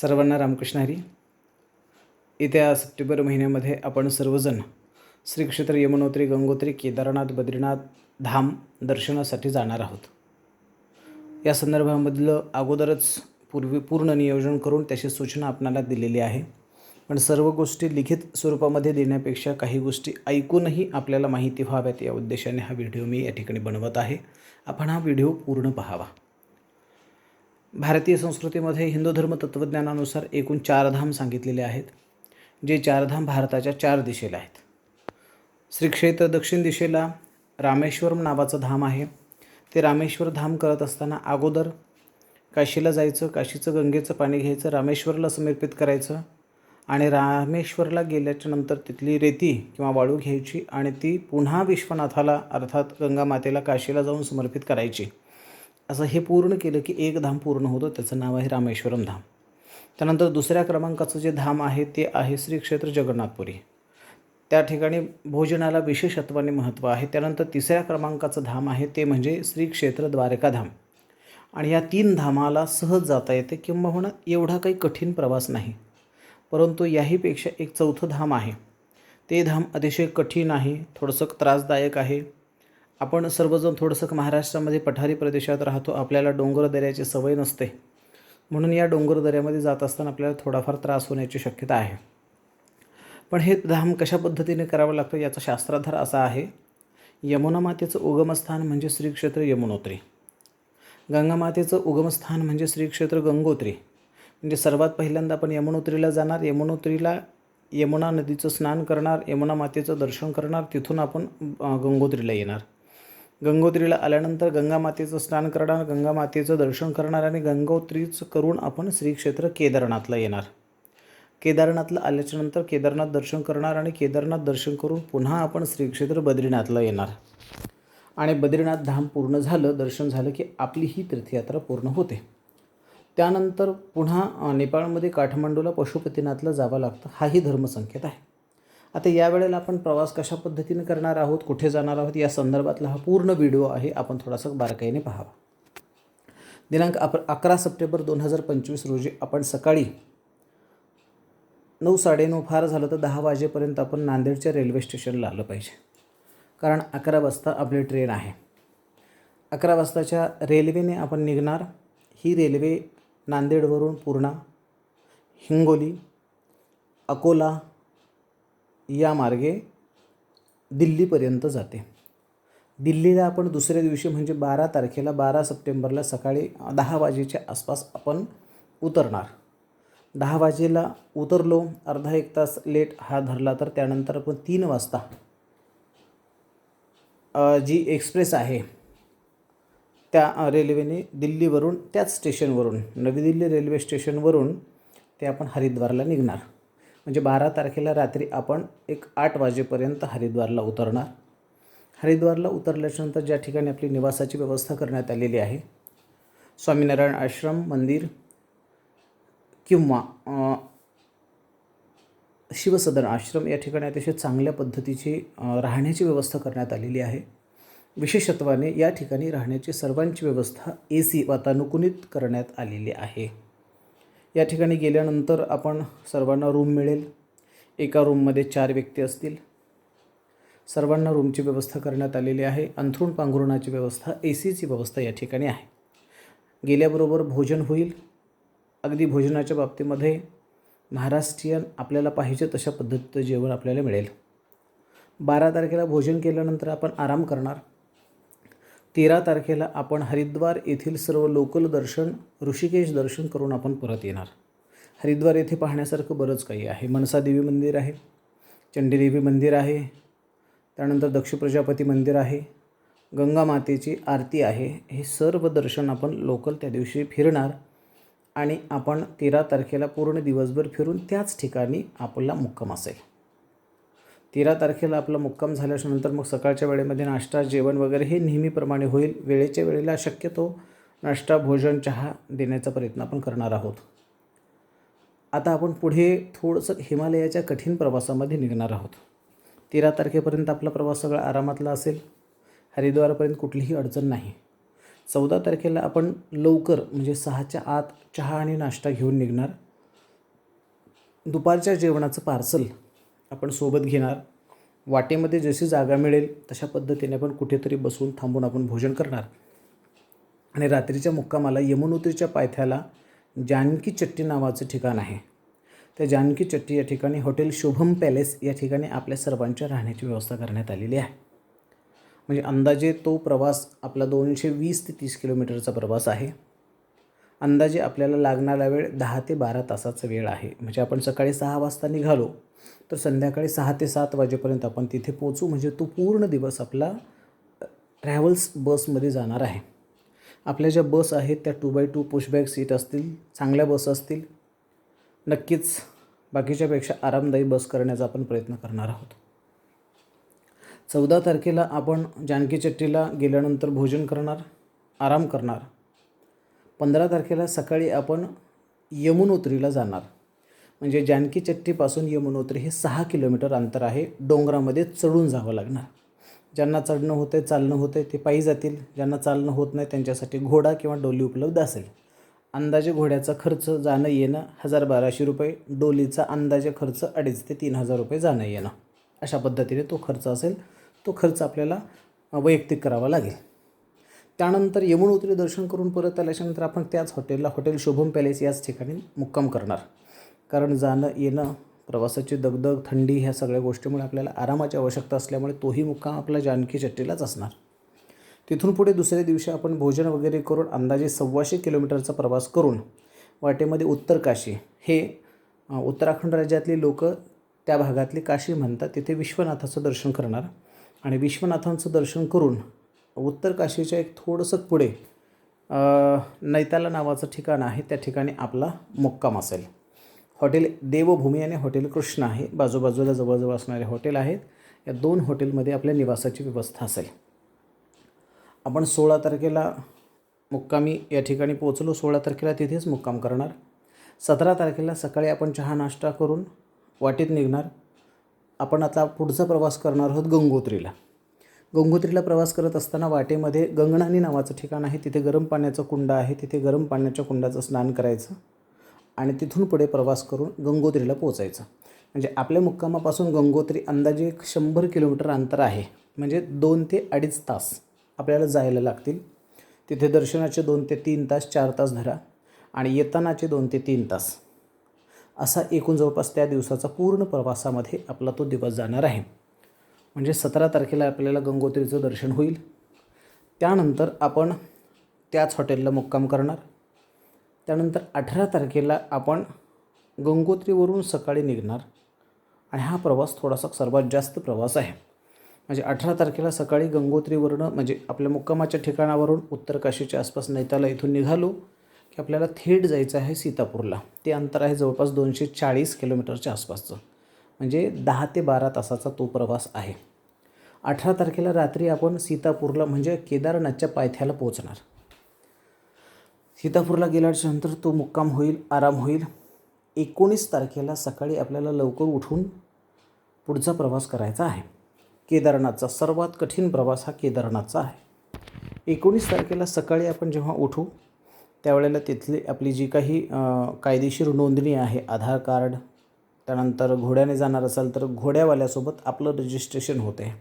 सर्वांना रामकृष्ण हरी. येत्या सप्टेंबर महिन्यामध्ये आपण सर्वजण श्रीक्षेत्र यमुनोत्री गंगोत्री केदारनाथ बद्रीनाथ धाम दर्शनासाठी जाणार आहोत. या संदर्भामधलं अगोदरच पूर्वी पूर्ण नियोजन करून त्याची सूचना आपणाला दिलेली आहे. पण सर्व गोष्टी लिखित स्वरूपामध्ये देण्यापेक्षा काही गोष्टी ऐकूनही आपल्याला माहिती व्हाव्यात या उद्देशाने हा व्हिडिओ मी या ठिकाणी बनवत आहे. आपण हा व्हिडिओ पूर्ण पाहावा. भारतीय संस्कृतीमध्ये हिंदू धर्म तत्त्वज्ञानानुसार एकूण चार धाम सांगितलेले आहेत जे चारधाम भारताच्या चार दिशेला आहेत. श्रीक्षेत्र दक्षिण दिशेला रामेश्वरम नावाचं धाम आहे. ते रामेश्वर धाम करत असताना अगोदर काशीला जायचं काशीचं गंगेचं पाणी घ्यायचं रामेश्वरला समर्पित करायचं आणि रामेश्वरला गेल्याच्यानंतर तिथली रेती किंवा वाळू घ्यायची आणि ती पुन्हा विश्वनाथाला अर्थात गंगामातेला काशीला जाऊन समर्पित करायची. असं हे पूर्ण केलं की एक धाम पूर्ण होतं त्याचं नाव आहे रामेश्वरम धाम. त्यानंतर दुसऱ्या क्रमांकाचं जे धाम आहे ते आहे श्री क्षेत्र जगन्नाथपुरी. त्या ठिकाणी भोजनाला विशेषत्वाने महत्त्व आहे. त्यानंतर तिसऱ्या क्रमांकाचं धाम आहे ते म्हणजे श्री क्षेत्र द्वारकाधाम आणि या तीन धामाला सहज जाता येते किंबहुना एवढा काही कठीण प्रवास नाही. परंतु याहीपेक्षा एक चौथं धाम आहे. ते धाम अतिशय कठीण आहे थोडंसं त्रासदायक आहे. आपण सर्वजण थोडंसं महाराष्ट्रामध्ये पठारी प्रदेशात राहतो आपल्याला डोंगर दऱ्याची सवय नसते. म्हणून या डोंगर दऱ्यामध्ये जात असताना आपल्याला थोडाफार त्रास होण्याची शक्यता आहे. पण हे धाम कशा पद्धतीने करावं लागतं याचा शास्त्राधार असा आहे यमुना मातेचं उगमस्थान म्हणजे श्रीक्षेत्र यमुनोत्री. गंगा मातेचं उगमस्थान म्हणजे श्रीक्षेत्र गंगोत्री. म्हणजे सर्वात पहिल्यांदा आपण यमुनोत्रीला जाणार यमुनोत्रीला यमुना नदीचं स्नान करणार यमुना मातेचं दर्शन करणार तिथून आपण गंगोत्रीला येणार. गंगोत्रीला आल्यानंतर गंगा मातेचं स्नान करणार गंगा मातेचं दर्शन करणार आणि गंगोत्रीचं करून आपण श्रीक्षेत्र केदारनाथला येणार. केदारनाथला आल्याच्यानंतर केदारनाथ दर्शन करणार आणि केदारनाथ दर्शन करून पुन्हा आपण श्रीक्षेत्र बद्रीनाथला येणार. आणि बद्रीनाथ धाम पूर्ण झालं दर्शन झालं की आपली ही तीर्थयात्रा पूर्ण होते. त्यानंतर पुन्हा नेपाळमध्ये काठमांडूला पशुपतीनाथला जावं लागतं हाही धर्मसंकेत आहे. आता यावेळेला आपण प्रवास कशा पद्धतीने करणार आहोत कुठे जाणार आहोत या संदर्भातला हा पूर्ण व्हिडिओ आहे. आपण थोडासा बारकाईने पाहावा दिनांक आप अकरा सप्टेंबर दोन हजार पंचवीस रोजी आपण सकाळी नऊ साडेनऊ फार झालं तर दहा वाजेपर्यंत आपण नांदेडच्या रेल्वे स्टेशनला आलं पाहिजे. कारण अकरा वाजता आपली ट्रेन आहे. अकरा वाजताच्या रेल्वेने आपण निघणार. ही रेल्वे नांदेडवरून पूर्णा हिंगोली अकोला या मार्गे दिल्लीपर्यंत जाते. दिल्लीला आपण दुसऱ्या दिवशी म्हणजे बारा तारखेला बारा सप्टेंबरला सकाळी दहा वाजेच्या आसपास आपण उतरणार. दहा वाजेला उतरलो अर्धा एक तास लेट हा धरला तर त्यानंतर आपण तीन वाजता जी एक्सप्रेस आहे त्या रेल्वेने दिल्लीवरून त्याच स्टेशनवरून नवी दिल्ली रेल्वे स्टेशनवरून ते आपण हरिद्वारला निघणार. म्हणजे बारा तारखेला रात्री आपण एक आठ वाजेपर्यंत हरिद्वारला उतरणार. हरिद्वारला उतरल्याच्यानंतर ज्या ठिकाणी आपली निवासाची व्यवस्था करण्यात आलेली आहे स्वामीनारायण आश्रम मंदिर किंवा शिवसदन आश्रम या ठिकाणी अतिशय चांगल्या पद्धतीची राहण्याची व्यवस्था करण्यात आलेली आहे. विशेषत्वाने या ठिकाणी राहण्याची सर्वांची व्यवस्था ए सी वातानुकूलित करण्यात आलेली आहे. या ठिकाणी गेल्यानंतर आपण सर्वांना रूम मिळेल. एका रूममध्ये चार व्यक्ती असतील. सर्वांना रूमची व्यवस्था करण्यात आलेली आहे. अंथरूण पांघरुणाची व्यवस्था ए सीची व्यवस्था या ठिकाणी आहे. गेल्याबरोबर भोजन होईल. अगदी भोजनाच्या बाबतीमध्ये महाराष्ट्रीयन आपल्याला पाहिजे तशा पद्धतीचं जेवण आपल्याला मिळेल. बारा तारखेला भोजन केल्यानंतर आपण आराम करणार. तेरा तारखेला आपण हरिद्वार येथील सर्व लोकल दर्शन ऋषिकेश दर्शन करून आपण परत येणार. हरिद्वार येथे पाहण्यासारखं बरंच काही आहे. मनसादेवी मंदिर आहे चंडीदेवी मंदिर आहे त्यानंतर दक्ष प्रजापती मंदिर आहे गंगा मातेची आरती आहे. हे सर्व दर्शन आपण लोकल त्या दिवशी फिरणार आणि आपण तेरा तारखेला पूर्ण दिवसभर फिरून त्याच ठिकाणी आपला मुक्काम असेल. तेरा तारखेला आपला मुक्काम झाल्याच्यानंतर मग सकाळच्या वेळेमध्ये नाश्ता जेवण वगैरे हे नेहमीप्रमाणे होईल. वेळेच्या वेळेला शक्यतो नाश्ता भोजन चहा देण्याचा प्रयत्न आपण करणार आहोत. आता आपण पुढे थोडंसं हिमालयाच्या कठीण प्रवासामध्ये निघणार आहोत. तेरा तारखेपर्यंत आपला प्रवास सगळा आरामातला असेल. हरिद्वारपर्यंत कुठलीही अडचण नाही. चौदा तारखेला आपण लवकर म्हणजे सहाच्या आत चहा आणि नाश्ता घेऊन निघणार. दुपारच्या जेवणाचं पार्सल आपण सोबत घेणार. वाटेमध्ये जशी जागा मिळेल तशा पद्धतीने आपण कुठेतरी बसून थांबून आपण भोजन करणार. आणि रात्रीच्या मुक्कामाला यमुनोत्रीच्या पायथ्याला जानकी चट्टी नावाचं ठिकाण आहे. त्या जानकी चट्टी या ठिकाणी हॉटेल शुभम पॅलेस या ठिकाणी आपल्या सर्वांच्या राहण्याची व्यवस्था करण्यात आलेली आहे. म्हणजे अंदाजे तो प्रवास आपला दोनशे वीस ते तीस किलोमीटरचा प्रवास आहे. अंदाजे आपल्याला लागणारा वेळ दहा ते बारा तासाचा वेळ आहे. म्हणजे आपण सकाळी सहा वाजता निघालो तर संध्याकाळी सहा ते सात वाजेपर्यंत आपण तिथे पोचू म्हणजे तो पूर्ण दिवस आपला ट्रॅव्हल्स बसमध्ये जाणार आहे. आपल्या ज्या बस आहेत त्या two by two pushback seat असतील चांगल्या बस असतील नक्कीच बाकीच्यापेक्षा आरामदायी बस करण्याचा आपण प्रयत्न करणार आहोत. चौदा तारखेला आपण जानकी चट्टीला गेल्यानंतर भोजन करणार आराम करणार. पंधरा तारखेला सकाळी आपण यमुनोत्रीला जाणार. म्हणजे जानकी चट्टीपासून यमुनोत्री हे सहा किलोमीटर अंतर आहे. डोंगरामध्ये चढून जावं लागणार. ज्यांना चढणं होतं आहे चालणं होतं आहे ते पायी जातील. ज्यांना चालणं होत नाही त्यांच्यासाठी घोडा किंवा डोली उपलब्ध असेल. अंदाजे घोड्याचा खर्च जाणं येणं हजार बाराशे रुपये. डोलीचा अंदाजे खर्च अडीच ते तीन हजार रुपये जाणं येणं. अशा पद्धतीने तो खर्च असेल तो खर्च आपल्याला वैयक्तिक करावा लागेल. त्यानंतर यमुनोत्री दर्शन करून परत आल्याच्यानंतर आपण त्याच हॉटेलला हॉटेल शुभम पॅलेस याच ठिकाणी मुक्काम करणार. कारण जाणं येणं प्रवासाची दगदग थंडी ह्या सगळ्या गोष्टीमुळे आपल्याला आरामाची आवश्यकता असल्यामुळे तोही मुक्काम आपला जानकी चट्टीलाच असणार. तिथून पुढे दुसऱ्या दिवशी आपण भोजन वगैरे करून अंदाजे सव्वाशे किलोमीटरचा प्रवास करून वाटेमध्ये उत्तर काशी हे उत्तराखंड राज्यातली लोक त्या भागातली काशी म्हणतात तिथे विश्वनाथाचं दर्शन करणार. आणि विश्वनाथांचं दर्शन करून उत्तर काशीच्या एक थोडंसं पुढे नैताला नावाचं ठिकाण आहे. त्या ठिकाणी आपला मुक्काम असेल. हॉटेल देवभूमी आणि हॉटेल कृष्ण आहे. बाजूबाजूला जवळजवळ असणारे हॉटेल आहेत. या दोन हॉटेलमध्ये आपल्या निवासाची व्यवस्था असेल. आपण सोळा तारखेला मुक्कामी या ठिकाणी पोचलो सोळा तारखेला तिथेच मुक्काम करणार. सतरा तारखेला सकाळी आपण चहा नाश्ता करून वाटेत निघणार. आपण आता पुढचा प्रवास करणार आहोत गंगोत्रीला. गंगोत्रीला प्रवास करत असताना वाटेमध्ये गंगणानी नावाचं ठिकाण आहे. तिथे गरम पाण्याचं कुंड आहे. तिथे गरम पाण्याच्या कुंडाचं स्नान करायचं आणि तिथून पुढे प्रवास करून गंगोत्रीला पोचायचं म्हणजे आपल्या मुक्कामापासून गंगोत्री अंदाजे एक शंभर किलोमीटर अंतर आहे. म्हणजे दोन ते अडीच तास आपल्याला जायला लागतील. तिथे दर्शनाचे दोन ते तीन तास चार तास धरा आणि येतानाचे दोन ते तीन तास. असा एकूण जवळपास त्या दिवसाचा पूर्ण प्रवासामध्ये आपला तो दिवस जाणार आहे. म्हणजे सतरा तारखेला आपल्याला गंगोत्रीचं दर्शन होईल. त्यानंतर आपण त्याच हॉटेलला मुक्काम करणार. त्यानंतर अठरा तारखेला आपण गंगोत्रीवरून सकाळी निघणार. आणि हा प्रवास थोडासा सर्वात जास्त प्रवास आहे. म्हणजे अठरा तारखेला सकाळी गंगोत्रीवरनं म्हणजे आपल्या मुक्कामाच्या ठिकाणावरून उत्तर काशीच्या आसपास नैताला इथून निघालो की आपल्याला थेट जायचं आहे सीतापूरला. ते अंतर आहे जवळपास दोनशे चाळीस किलोमीटरच्या आसपासचं. म्हणजे दहा ते बारा तासाचा तो प्रवास आहे. अठरा तारखेला रात्री आपण सीतापूरला म्हणजे केदारनाथच्या पायथ्याला पोहोचणार. सीतापूरला गेल्यानंतर तो मुक्काम होईल आराम होईल. एकोणीस तारखेला सकाळी आपल्याला लवकर उठून पुढचा प्रवास करायचा आहे. केदारनाथचा सर्वात कठीण प्रवास हा केदारनाथचा आहे. एकोणीस तारखेला सकाळी आपण जेव्हा उठू त्यावेळेला तिथली आपली जी काही कायदेशीर नोंदणी आहे आधार कार्ड त्यानंतर घोड्याने जाणार असाल तर घोड्यावाल्यासोबत आपलं रजिस्ट्रेशन होते.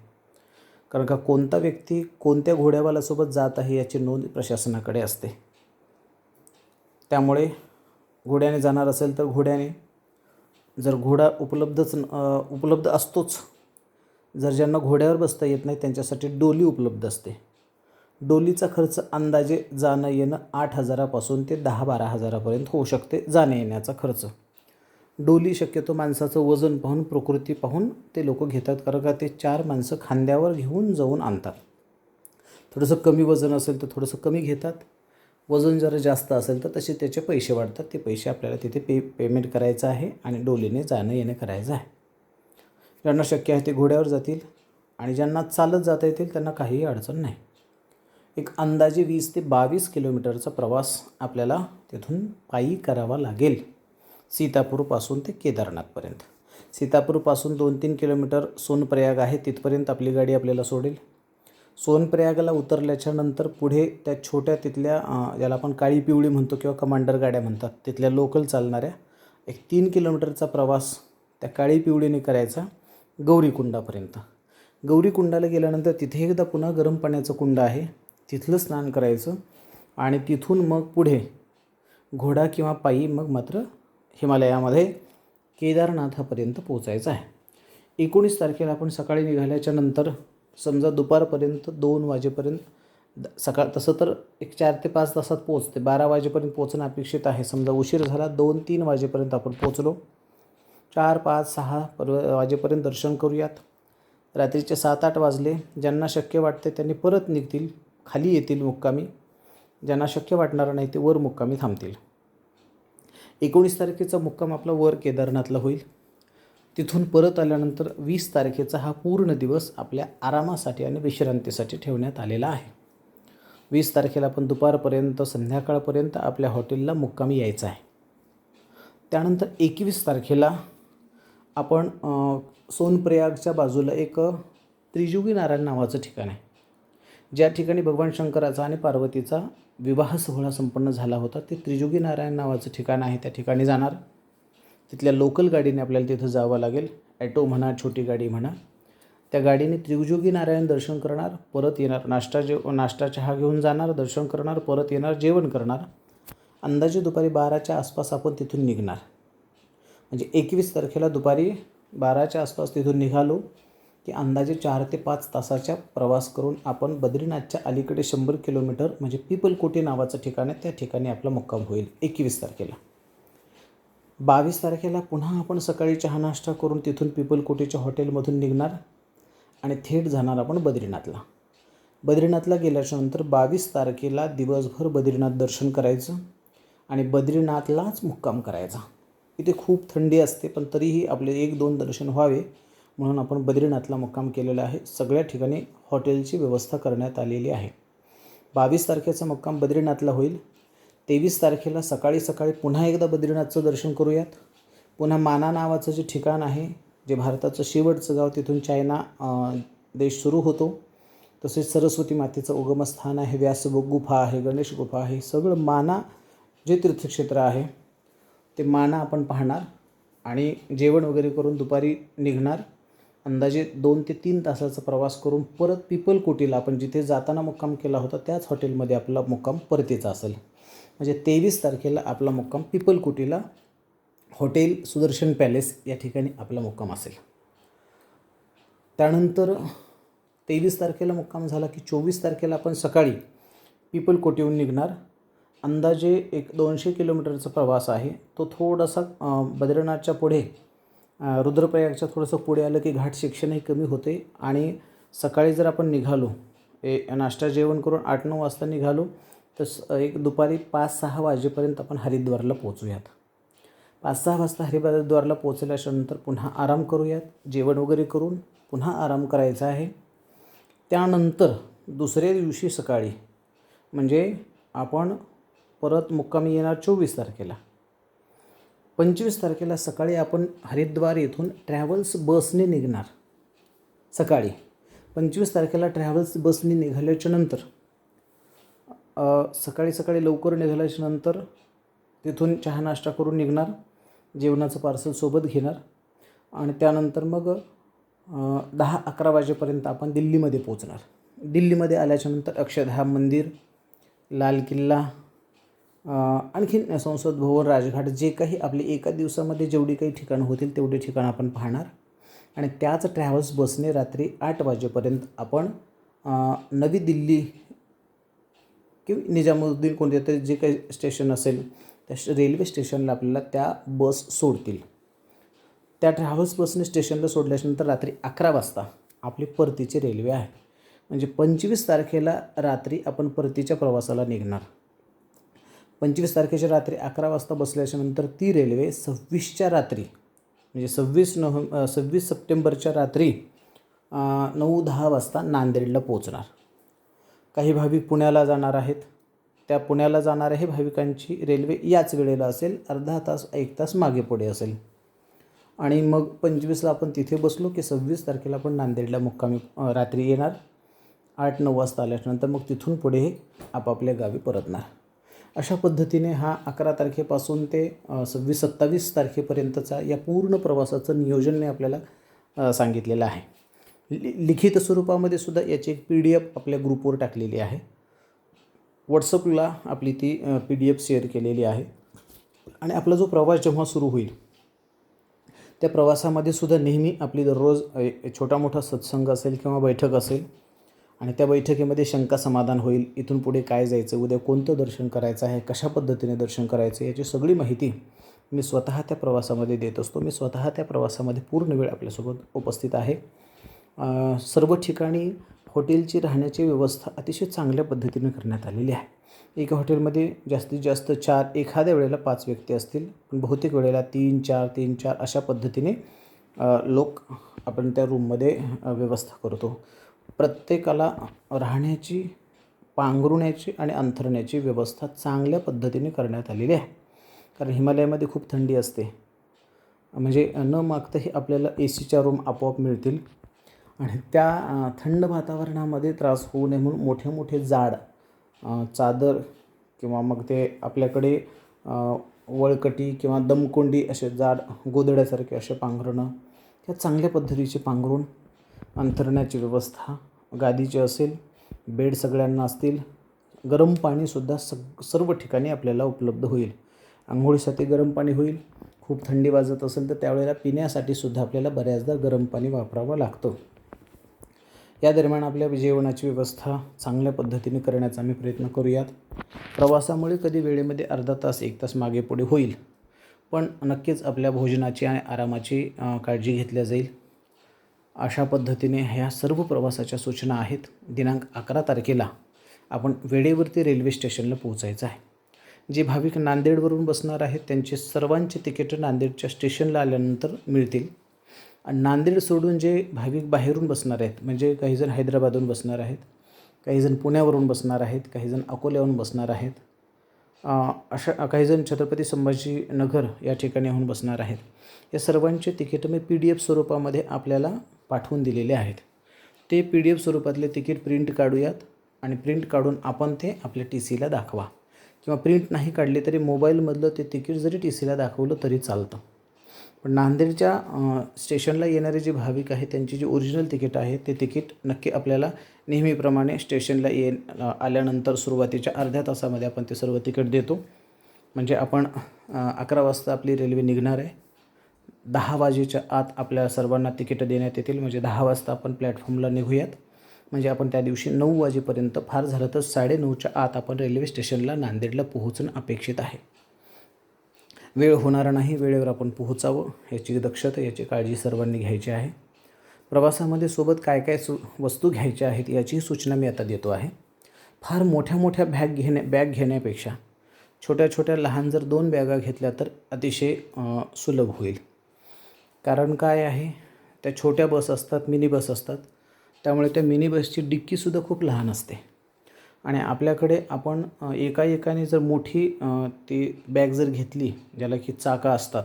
कारण का कोणता व्यक्ती कोणत्या घोड्यावाल्यासोबत जात आहे याची नोंद प्रशासनाकडे असते. त्यामुळे घोड्याने जाणार असेल तर घोड्याने जर घोडा उपलब्धच न- उपलब्ध असतोच जर ज्यांना घोड्यावर बसता येत नाही त्यांच्यासाठी डोली उपलब्ध असते. डोलीचा खर्च अंदाजे जाणं येणं आठ हजारापासून ते दहा बारा हजारापर्यंत होऊ शकते जाण्या येण्याचा खर्च. डोली शक्यतो माणसाचं वजन पाहून प्रकृती पाहून ते लोक घेतात कारण का ते चार माणसं खांद्यावर घेऊन जाऊन आणतात. थोडंसं कमी वजन असेल तर थोडंसं कमी घेतात. वजन जर जास्त असेल तर तसे त्याचे पैसे वाढतात. ते पैसे आपल्याला तिथे पे पेमेंट करायचं आहे आणि डोलीने जाणं येणं करायचं आहे. ज्यांना शक्य आहे ते घोड्यावर जातील आणि ज्यांना चालत जाता येतील त्यांना काहीही अडचण नाही. एक अंदाजे वीस ते बावीस किलोमीटरचा प्रवास आपल्याला तिथून पायी करावा लागेल. सीतापूरपासून ते केदारनाथपर्यंत. सीतापूरपासून दोन तीन किलोमीटर सोनप्रयाग आहे तिथपर्यंत आपली गाडी आपल्याला सोडेल. सोनप्रयागला उतरल्याच्या नंतर पुढे त्या छोट्या तिथल्या ज्याला आपण काळी पिवळी म्हणतो किंवा कमांडर गाड्या म्हणतात तिथल्या लोकल चालणाऱ्या एक तीन किलोमीटरचा प्रवास त्या काळी पिवळीने करायचा गौरीकुंडापर्यंत. गौरीकुंडाला गेल्यानंतर तिथे एकदा पुन्हा गरम पाण्याचं कुंड आहे तिथलं स्नान करायचं आणि तिथून मग पुढे घोडा किंवा पायी मग मात्र हिमालयामध्ये केदारनाथापर्यंत पोचायचं आहे. एकोणीस तारखेला आपण सकाळी निघाल्याच्या नंतर समजा दुपारपर्यंत दोन वाजेपर्यंत द- सकाळ तसं तर एक चार ते पाच तासात पोचते बारा वाजेपर्यंत पोचणं अपेक्षित आहे. समजा उशीर झाला दोन तीन वाजेपर्यंत आपण पोचलो चार पाच सहा पर वाजेपर्यंत दर्शन करूयात. रात्रीचे सात आठ वाजले. ज्यांना शक्य वाटते त्यांनी परत निघतील. खाली येतील मुक्कामी. ज्यांना शक्य वाटणार नाही ते वर मुक्कामी थांबतील. एकोणीस तारखेचा मुक्काम आपला वर केदारनाथला होईल. तिथून परत आल्यानंतर वीस तारखेचा हा पूर्ण दिवस आपल्या आरामासाठी आणि विश्रांतीसाठी ठेवण्यात आलेला आहे. वीस तारखेला आपण दुपारपर्यंत संध्याकाळपर्यंत आपल्या हॉटेलला मुक्कामी यायचा आहे. त्यानंतर एकवीस तारखेला आपण सोनप्रयागच्या बाजूला एक त्रिजुगी नारायण नावाचं ठिकाण आहे. ज्या ठिकाणी भगवान शंकराचा आणि पार्वतीचा विवाह सोहळा संपन्न झाला होता ते त्रिजुगी नारायण नावाचं ठिकाण आहे त्या ठिकाणी जाणार. तिथल्या लोकल गाडीने आपल्याला तिथं जावं लागेल. ॲटो म्हणा छोटी गाडी म्हणा. त्या गाडीने त्रिजुगी नारायण दर्शन करणार परत येणार. नाश्ता जेव नाश्ता चहा घेऊन जाणार दर्शन करणार परत येणार जेवण करणार. अंदाजे दुपारी बाराच्या आसपास आपण तिथून निघणार. म्हणजे एकवीस तारखेला दुपारी बाराच्या आसपास तिथून निघालो. की अंदाजे चार ते पाच तासाच्या प्रवास करून आपण बद्रीनाथच्या अलीकडे शंभर किलोमीटर म्हणजे पिपलकोटी नावाचं ठिकाण आहे त्या ठिकाणी आपला मुक्काम होईल. एकवीस तारखेला. बावीस तारखेला पुन्हा आपण सकाळी चहा नाश्ता करून तिथून पिपलकोटीच्या हॉटेलमधून निघणार आणि थेट जाणार आपण बद्रीनाथला. बद्रीनाथला गेल्याच्यानंतर बावीस तारखेला दिवसभर बद्रीनाथ दर्शन करायचं आणि बद्रीनाथलाच मुक्काम करायचा. इथे खूप थंडी असते पण तरीही आपले एक दोन दर्शन व्हावे. म्हणून आपण बद्रीनाथला मुक्काम केलेला आहे. सगळ्या ठिकाणी हॉटेलची व्यवस्था करण्यात आलेली आहे. बावीस तारखेचा मुक्काम बद्रीनाथला होईल. तेवीस तारखेला सकाळी सकाळी पुन्हा एकदा बद्रीनाथचं दर्शन करूयात. पुन्हा माना नावाचं जे ठिकाण आहे जे भारताचं शेवटचं गाव तिथून चायना देश सुरू होतो. तसेच सरस्वती मातेचं उगमस्थान आहे व्यासभोग गुफा आहे गणेश गुफा आहे. सगळं माना जे तीर्थक्षेत्र आहे ते माना आपण पाहणार आणि जेवण वगैरे करून दुपारी निघणार. अंदाजे दोन ते तीन तासाचा प्रवास करून परत पिपलकोटीला आपण जिथे जाताना मुक्काम केला होता त्याच हॉटेलमध्ये आपला मुक्काम परतीचा असेल. म्हणजे तेवीस तारखेला आपला मुक्काम पिपलकोटीला हॉटेल सुदर्शन पॅलेस या ठिकाणी आपला मुक्काम असेल. त्यानंतर तेवीस तारखेला मुक्काम झाला की चोवीस तारखेला आपण सकाळी पिपलकोटीहून निघणार. अंदाजे एक दोनशे किलोमीटरचा प्रवास आहे. तो थोडासा बद्रीनाथच्या पुढे रुद्रप्रयागच्या थोडंसं पुढे आलं की घाट शिक्षणही कमी होते आणि सकाळी जर आपण निघालो ए नाश्ता जेवण करून आठ नऊ वाजता निघालो तर स- एक दुपारी पाच सहा वाजेपर्यंत आपण हरिद्वारला पोचूयात पाच सहा वाजता हरिद्वारला पोचल्याच्यानंतर पुन्हा आराम करूयात जेवण वगैरे करून पुन्हा आराम करायचा आहे. त्यानंतर दुसऱ्या दिवशी सकाळी म्हणजे आपण परत मुक्कामी येणार चोवीस तारखेला. पंचवीस तारखेला सकाळी आपण हरिद्वार येथून ट्रॅव्हल्स बसने निघणार. सकाळी. पंचवीस तारखेला ट्रॅव्हल्स बसने निघाल्याच्या नंतर सकाळी सकाळी लवकर निघाल्याच्या नंतर तिथून चहा नाश्ता करून निघणार जेवणाचं पार्सल सोबत घेणार आणि त्यानंतर मग दहा अकरा वाजेपर्यंत आपण दिल्लीमध्ये पोचणार दिल्लीमध्ये आल्याच्यानंतर अक्षरधाम मंदिर लाल किल्ला आणखीन संसद भवन राजघाट जे काही आपले एका दिवसामध्ये जेवढी काही ठिकाणं होतील तेवढी ठिकाणं आपण पाहणार. आणि त्याच ट्रॅव्हल्स बसने रात्री आठ वाजेपर्यंत आपण नवी दिल्ली किंवा निजामुद्दीन कोणते तरी जे काही स्टेशन असेल त्या रेल्वे स्टेशनला आपल्याला त्या बस सोडतील. त्या ट्रॅव्हल्स बसने स्टेशनला सोडल्याच्यानंतर रात्री अकरा वाजता आपली परतीची रेल्वे आहे. म्हणजे पंचवीस तारखेला रात्री आपण परतीच्या प्रवासाला निघणार. पंचवीस तारखेच्या रात्री अकरा वाजता बसल्याच्यानंतर ती रेल्वे सव्वीसच्या रात्री म्हणजे सव्वीस नोव्हें सव्वीस सप्टेंबरच्या रात्री नऊ दहा वाजता नांदेडला पोचणार काही भाविक पुण्याला जाणार आहेत. त्या पुण्याला जाणाऱ्या हे भाविकांची रेल्वे याच वेळेला असेल अर्धा तास एक तास मागे पुढे असेल. आणि मग पंचवीसला आपण तिथे बसलो की सव्वीस तारखेला आपण नांदेडला मुक्कामी रात्री येणार. आठ नऊ वाजता आल्यानंतर मग तिथून पुढे आपापल्या गावी परतणार. अशा पद्धतीने हा अकरा तारखेपासून ते सव्वीस सत्तावीस तारखेपर्यंतचा या पूर्ण प्रवासाचं नियोजन मी आपल्याला सांगितलेलं आहे. लि लिखित स्वरूपामध्ये सुद्धा याची एक पी डी एफ आपल्या ग्रुपवर टाकलेली आहे. व्हॉट्सअपला आपली ती पी डी एफ शेअर केलेली आहे. आणि आपला जो प्रवास जेव्हा सुरू होईल त्या प्रवासामध्ये सुद्धा नेहमी आपली दररोज छोटा मोठा सत्संग असेल किंवा बैठक असेल आणि त्या बैठकीमध्ये शंका समाधान होईल इथून पुढे काय जायचं उद्या कोणतं दर्शन करायचं आहे कशा पद्धतीने दर्शन करायचं याची सगळी माहिती मी स्वतः त्या प्रवासामध्ये देत असतो. मी स्वतः त्या प्रवासामध्ये पूर्ण वेळ आपल्यासोबत उपस्थित आहे. सर्व ठिकाणी हॉटेलची राहण्याची व्यवस्था अतिशय चांगल्या पद्धतीने करण्यात आलेली आहे. एका हॉटेलमध्ये जास्तीत जास्त चार एखाद्या वेळेला पाच व्यक्ती असतील पण बहुतेक वेळेला तीन चार तीन चार अशा पद्धतीने लोक आपण त्या रूममध्ये व्यवस्था करतो. प्रत्येकाला राहण्याची पांघरुण्याची आणि अंथरण्याची व्यवस्था चांगल्या पद्धतीने करण्यात आलेली आहे. कारण हिमालयामध्ये खूप थंडी असते. म्हणजे न मागताही आपल्याला ए सीच्या रूम आपोआप मिळतील. आणि त्या थंड वातावरणामध्ये त्रास होऊ नये म्हणून मोठे मोठे जाड चादर किंवा मग ते आपल्याकडे वळकटी किंवा दमकोंडी असे जाड गोदड्यासारखे असे पांघरणं ह्या चांगल्या पद्धतीचे पांघरून अंथरण्याची व्यवस्था गादीची असेल बेड सगळ्यांना असतील गरम पाणीसुद्धा सग सर्व ठिकाणी आपल्याला उपलब्ध होईल. आंघोळीसाठी गरम पाणी होईल खूप थंडी वाजत असेल तर त्यावेळेला पिण्यासाठी सुद्धा आपल्याला बऱ्याचदा गरम पाणी वापरावं लागतं. या दरम्यान आपल्या जेवणाची व्यवस्था चांगल्या पद्धतीने करण्याचा आम्ही प्रयत्न करूयात. प्रवासामुळे कधी वेळेमध्ये अर्धा तास एक तास मागे पुढे होईल. पण नक्कीच आपल्या भोजनाची आणि आरामाची काळजी घेतल्या जाईल. अशा पद्धतीने ह्या सर्व प्रवासाच्या सूचना आहेत. दिनांक अकरा तारखेला आपण वेळेवरती रेल्वे स्टेशनला पोहोचायचं आहे. जे भाविक नांदेडवरून बसणार आहेत त्यांचे सर्वांचे तिकीट नांदेडच्या स्टेशनला आल्यानंतर मिळतील. आणि नांदेड सोडून जे भाविक बाहेरून बसणार आहेत म्हणजे काहीजण हैदराबादहून बसणार आहेत काहीजण पुण्यावरून बसणार आहेत काहीजण अकोल्याहून बसणार आहेत अशा काहीजण छत्रपती संभाजीनगर या ठिकाणीहून बसणार आहेत. या सर्वांचे तिकीट मी पी डी एफ स्वरूपामध्ये आपल्याला पाठवून दिलेले आहेत. ते पी डी एफ स्वरूपातले तिकीट प्रिंट काढूयात आणि प्रिंट काढून आपण ते आपल्या टी सीला दाखवा. किंवा प्रिंट नाही काढले तरी मोबाईलमधलं ते तिकीट जरी टी सीला दाखवलं तरी चालतं. पण नांदेडच्या स्टेशनला येणारे जे भाविक आहेत त्यांची जी ओरिजिनल तिकीट आहे ते तिकीट नक्की आपल्याला नेहमीप्रमाणे स्टेशनला ये आल्यानंतर सुरुवातीच्या अर्ध्या तासामध्ये आपण ते सर्व तिकीट देतो. म्हणजे आपण अकरा वाजता आपली रेल्वे निघणार आहे. दहा वाजेच्या आत आपल्या सर्वांना तिकीटं देण्यात येतील. म्हणजे दहा वाजता आपण प्लॅटफॉर्मला निघूयात. म्हणजे आपण त्या दिवशी नऊ वाजेपर्यंत फार झालं तर साडेनऊच्या आत आपण रेल्वे स्टेशनला नांदेडला पोहोचणं अपेक्षित आहे. वेळ होणार नाही वेळेवर आपण पोहोचावं याची दक्षता याची काळजी सर्वांनी घ्यायची आहे. प्रवासामध्ये सोबत काय काय सु वस्तू घ्यायच्या आहेत याचीही सूचना मी आता देतो आहे. फार मोठ्या मोठ्या बॅग घेण्या बॅग घेण्यापेक्षा छोट्या छोट्या लहान जर दोन बॅगा घेतल्या तर अतिशय सुलभ होईल. कारण काय आहे? त्या छोट्या बस असतात मिनी बस असतात. त्यामुळे त्या मिनी बसची डिक्कीसुद्धा खूप लहान असते. आणि आपल्याकडे आपण एकाएकाने एका एकाने जर मोठी ती बॅग जर घेतली ज्याला की चाका असतात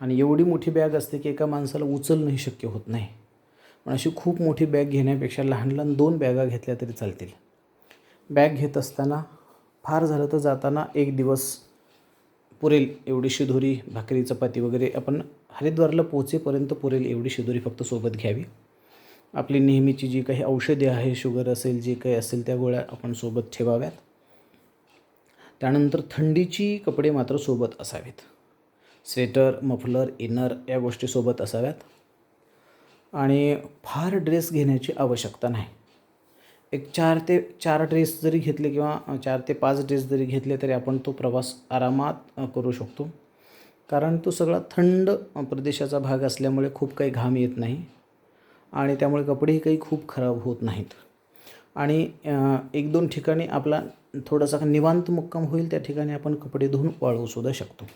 आणि एवढी मोठी बॅग असते की एका माणसाला उचलणंही शक्य होत नाही. पण अशी खूप मोठी बॅग घेण्यापेक्षा लहान लहान दोन बॅगा घेतल्या तरी चालतील. बॅग घेत असताना फार झालं तर जाताना एक दिवस पुरेल एवढी धुरी भाकरी चपाती वगैरे आपण हरिद्वारला पोचेपर्यंत पुरेल एवढी शिदोरी फक्त सोबत घ्यावी. आपली नेहमीची जी काही औषधे आहे शुगर असेल जे काही असेल त्या गोळ्या आपण सोबत ठेवाव्यात. त्यानंतर थंडीची कपडे मात्र सोबत असावेत. स्वेटर मफलर इनर या गोष्टी सोबत असाव्यात. आणि फार ड्रेस घेण्याची आवश्यकता नाही. एक चार ते चार ड्रेस जरी घेतले किंवा चार ते पाच ड्रेस जरी घेतले तरी आपण तो प्रवास आरामात करू शकतो. कारण तो सगळा थंड प्रदेशाचा भाग असल्यामुळे खूप काही घाम येत नाही आणि त्यामुळे कपडेही काही खूप खराब होत नाहीत. आणि एक दोन ठिकाणी आपला थोडासा निवांत मुक्काम होईल त्या ठिकाणी आपण कपडे धुवून वाळवूसुद्धा शकतो.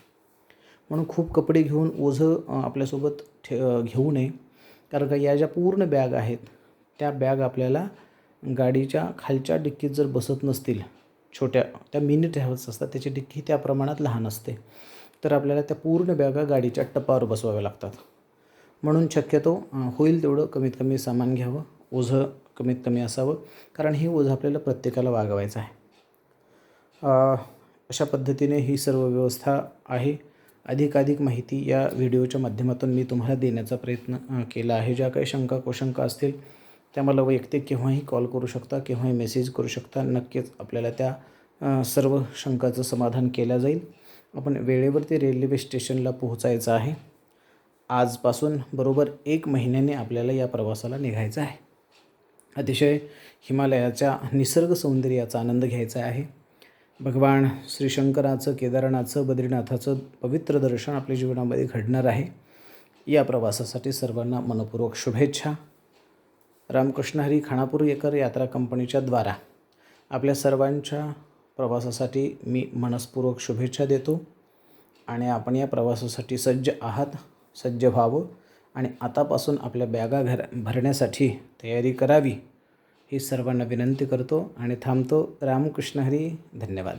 म्हणून खूप कपडे घेऊन ओझं आपल्यासोबत ठे घेऊ नये. कारण का या ज्या पूर्ण बॅग आहेत त्या बॅग आपल्याला गाडीच्या खालच्या डिक्कीत जर बसत नसतील छोट्या त्या मिनी ट्रॅव्हल्स असतात त्याची डिक्की त्या प्रमाणात लहान असते. तर आपल्याला त्या पूर्ण बॅगा गाडीच्या टप्पावर बसवाव्या लागतात. म्हणून शक्यतो होईल तेवढं कमीत कमी सामान घ्यावं ओझं कमीत कमी असावं कारण हे ओझं आपल्याला प्रत्येकाला वागवायचं आहे. अशा पद्धतीने ही सर्व व्यवस्था आहे. अधिकाधिक माहिती या व्हिडिओच्या माध्यमातून मी तुम्हाला देण्याचा प्रयत्न केला आहे. ज्या काही शंका कुशंका असतील त्या मला वैयक्तिक केव्हाही कॉल करू शकता केव्हाही मेसेज करू शकता. नक्कीच आपल्याला त्या सर्व शंकाचं समाधान केलं जाईल. आपण वेळेवरती रेल्वे स्टेशनला पोहोचायचं आहे. आजपासून बरोबर एक महिन्याने आपल्याला या प्रवासाला निघायचं आहे. अतिशय हिमालयाच्या निसर्ग सौंदर्याचा आनंद घ्यायचा आहे. भगवान श्री शंकराचं केदारनाथचं बद्रीनाथाचं पवित्र दर्शन आपल्या जीवनामध्ये घडणार आहे. या प्रवासासाठी सर्वांना मनपूर्वक शुभेच्छा. रामकृष्ण हरी खानापूर येकर यात्रा कंपनीच्या द्वारा. आपल्या सर्वांच्या प्रवासासाठी मी मनस्पूर्वक शुभेच्छा देतो आणि आपण या प्रवासासाठी सज्ज आहात सज्ज व्हावं आणि आतापासून आपल्या बॅगा घर भरण्यासाठी तयारी करावी ही सर्वांना विनंती करतो आणि थांबतो. रामकृष्ण हरी धन्यवाद.